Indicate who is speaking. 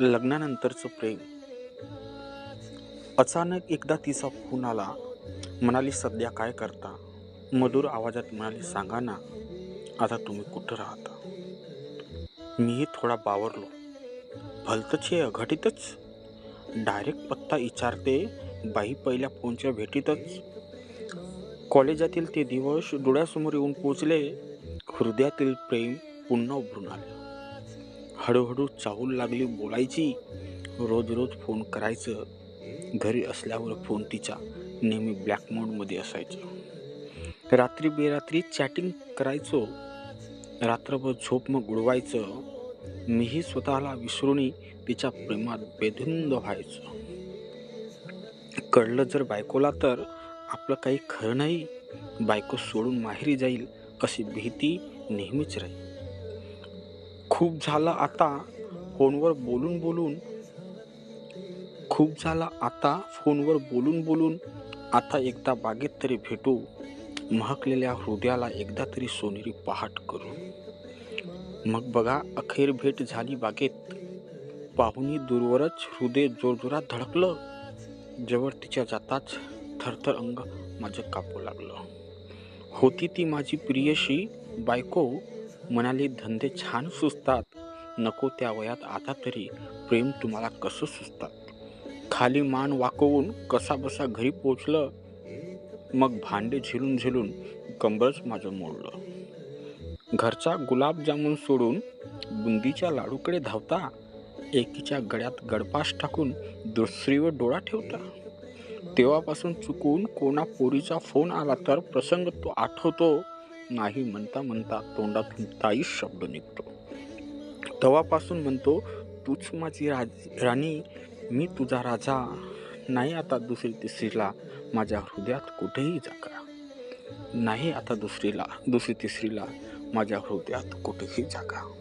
Speaker 1: लग्नानंतरचं प्रेम. अचानक एकदा तिचा फोन आला. म्हणाली सध्या काय करता? मधुर आवाजात म्हणाली सांगा ना आता तुम्ही कुठं राहता? मीही थोडा बावरलो. भलतच हे अघटितच? डायरेक्ट पत्ता विचारते बाई पहिल्या फोनच्या भेटीतच. कॉलेजातील ते दिवस डोळ्यासमोर येऊन पोचले. हृदयातील प्रेम पुन्हा उभरून आले. हळूहळू चाहूल लागली बोलायची. रोज रोज फोन करायचं. घरी असल्यावर फोन तिच्या नेहमी ब्लॅक मोडमध्ये असायचं. रात्री बेरात्री चॅटिंग करायचो. रात्रभर झोप मग उडवायचं. मीही स्वतःला विसरूनही तिच्या प्रेमात बेधुंद व्हायचं. कळलं जर बायकोला तर आपलं काही खरं नाही. बायको सोडून माहेरी जाईल अशी भीती नेहमीच राहील. खूप झालं आता. फोनवर बोलून बोलून खूप झाला आता फोनवर बोलून बोलून आता एकदा बागेत तरी भेटू. महकलेल्या हृदयाला एकदा तरी सोनेरी पहाट करू. मग बघा अखेर भेट झाली बागेत. पाहुणी दूरवरच हृदय जोरजोरात धडकलं. जवळ तिच्या जाताच थरथर अंग माझं कापू लागलं. होती ती माझी प्रियशी बायको. म्हणाली धंदे छान सुचतात नको त्या वयात आता तरी प्रेम तुम्हाला कसं सुचतात खाली मान वाकवून कसा बसा घरी पोचलं मग भांडे झिलून झिलून कंबरच माझं मोडलं. घरचा गुलाबजामुन सोडून बुंदीच्या लाडूकडे धावता एकीच्या गळ्यात गडपास टाकून दुसरीवर डोळा ठेवता. तेव्हापासून चुकून कोणा पोरीचा फोन आला तर प्रसंग तो आठवतो. नाही म्हणता म्हणता तोंडातून ताई शब्द निघतो. तेव्हापासून म्हणतो तूच माझी राज राणी मी तुझा राजा. नाही आता दुसरी तिसरीला माझ्या हृदयात कुठेही जागा. नाही आता दुसरीला दुसरी तिसरीला माझ्या हृदयात कुठेही जागा.